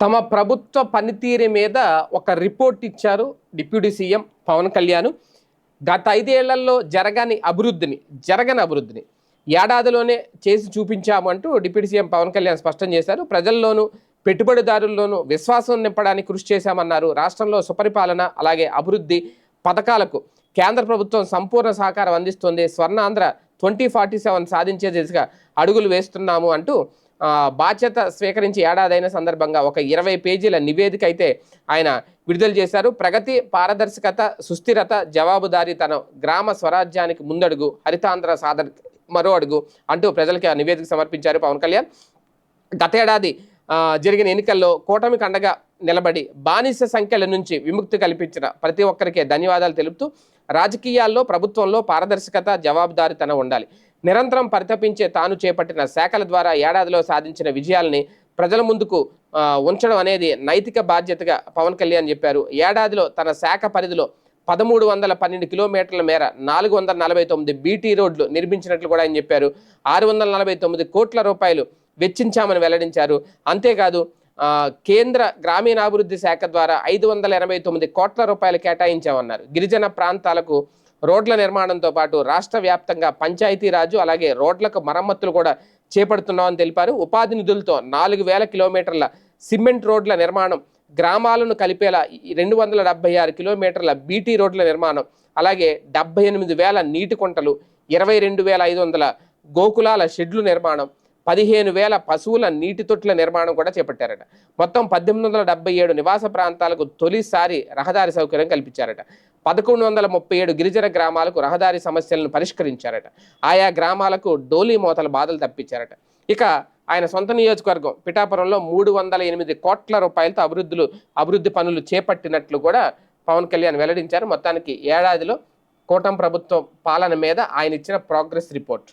తమ ప్రభుత్వ పనితీరు మీద ఒక రిపోర్ట్ ఇచ్చారు డిప్యూటీ సీఎం పవన్ కళ్యాణ్. గత ఐదేళ్ళలో జరగని అభివృద్ధిని జరగని అభివృద్ధిని ఏడాదిలోనే చేసి చూపించామంటూ డిప్యూటీ సీఎం పవన్ కళ్యాణ్ స్పష్టం చేశారు. ప్రజల్లోనూ పెట్టుబడిదారుల్లోనూ విశ్వాసం నింపడానికి కృషి చేశామన్నారు. రాష్ట్రంలో సుపరిపాలన అలాగే అభివృద్ధి పథకాలకు కేంద్ర ప్రభుత్వం సంపూర్ణ సహకారం అందిస్తుంది. స్వర్ణాంధ్ర ట్వంటీ ఫార్టీ సెవెన్ సాధించే దిశగా అడుగులు వేస్తున్నాము అంటూ బాధ్యత స్వీకరించి ఏడాదైన సందర్భంగా ఒక ఇరవై పేజీల నివేదిక అయితే ఆయన విడుదల చేశారు. ప్రగతి పారదర్శకత సుస్థిరత జవాబుదారీతనం గ్రామ స్వరాజ్యానికి ముందడుగు హరితాంధ్ర సాధన మరో అడుగు అంటూ ప్రజలకి ఆ నివేదిక సమర్పించారు పవన్ కళ్యాణ్. గతేడాది జరిగిన ఎన్నికల్లో కూటమి కండగా నిలబడి బానిస సంఖ్యల నుంచి విముక్తి కల్పించిన ప్రతి ఒక్కరికి ధన్యవాదాలు తెలుపుతూ రాజకీయాల్లో ప్రభుత్వంలో పారదర్శకత జవాబుదారీతనం ఉండాలి. నిరంతరం పరితపించే తాను చేపట్టిన శాఖల ద్వారా ఏడాదిలో సాధించిన విజయాల్ని ప్రజల ముందుకు ఉంచడం అనేది నైతిక బాధ్యతగా పవన్ కళ్యాణ్ చెప్పారు. ఏడాదిలో తన శాఖ పరిధిలో పదమూడు వందల పన్నెండు కిలోమీటర్ల మేర నాలుగు వందల నలభై తొమ్మిది బీటీ రోడ్లు నిర్మించినట్లు కూడా ఆయన చెప్పారు. ఆరు వందల నలభై తొమ్మిది కోట్ల రూపాయలు వెచ్చించామని వెల్లడించారు. అంతేకాదు కేంద్ర గ్రామీణాభివృద్ధి శాఖ ద్వారా ఐదు వందల ఎనభై తొమ్మిది కోట్ల రూపాయలు కేటాయించామన్నారు. గిరిజన ప్రాంతాలకు రోడ్ల నిర్మాణంతో పాటు రాష్ట్ర వ్యాప్తంగా పంచాయతీరాజు అలాగే రోడ్లకు మరమ్మతులు కూడా చేపడుతున్నామని తెలిపారు. ఉపాధి నిధులతో నాలుగు వేల కిలోమీటర్ల సిమెంట్ రోడ్ల నిర్మాణం గ్రామాలను కలిపేలా రెండు వందల డెబ్బై ఆరు కిలోమీటర్ల బీటీ రోడ్ల నిర్మాణం అలాగే డెబ్బై ఎనిమిది వేల నీటి కుంటలు ఇరవై రెండు వేల ఐదు వందల గోకులాల షెడ్లు నిర్మాణం పదిహేను వేల పశువుల నీటి తొట్ల నిర్మాణం కూడా చేపట్టారట. మొత్తం పద్దెనిమిది వందల డెబ్బై ఏడు నివాస ప్రాంతాలకు తొలిసారి రహదారి సౌకర్యం కల్పించారట. పదకొండు వందల ముప్పై ఏడు గిరిజన గ్రామాలకు రహదారి సమస్యలను పరిష్కరించారట. ఆయా గ్రామాలకు డోలీ మోతల బాధలు తప్పించారట. ఇక ఆయన సొంత నియోజకవర్గం పిఠాపురంలో మూడు వందల ఎనిమిది కోట్ల రూపాయలతో అభివృద్ధులు అభివృద్ధి పనులు చేపట్టినట్లు కూడా పవన్ కళ్యాణ్ వెల్లడించారు. మొత్తానికి ఏడాదిలో కూటమి ప్రభుత్వం పాలన మీద ఆయన ఇచ్చిన ప్రోగ్రెస్ రిపోర్ట్.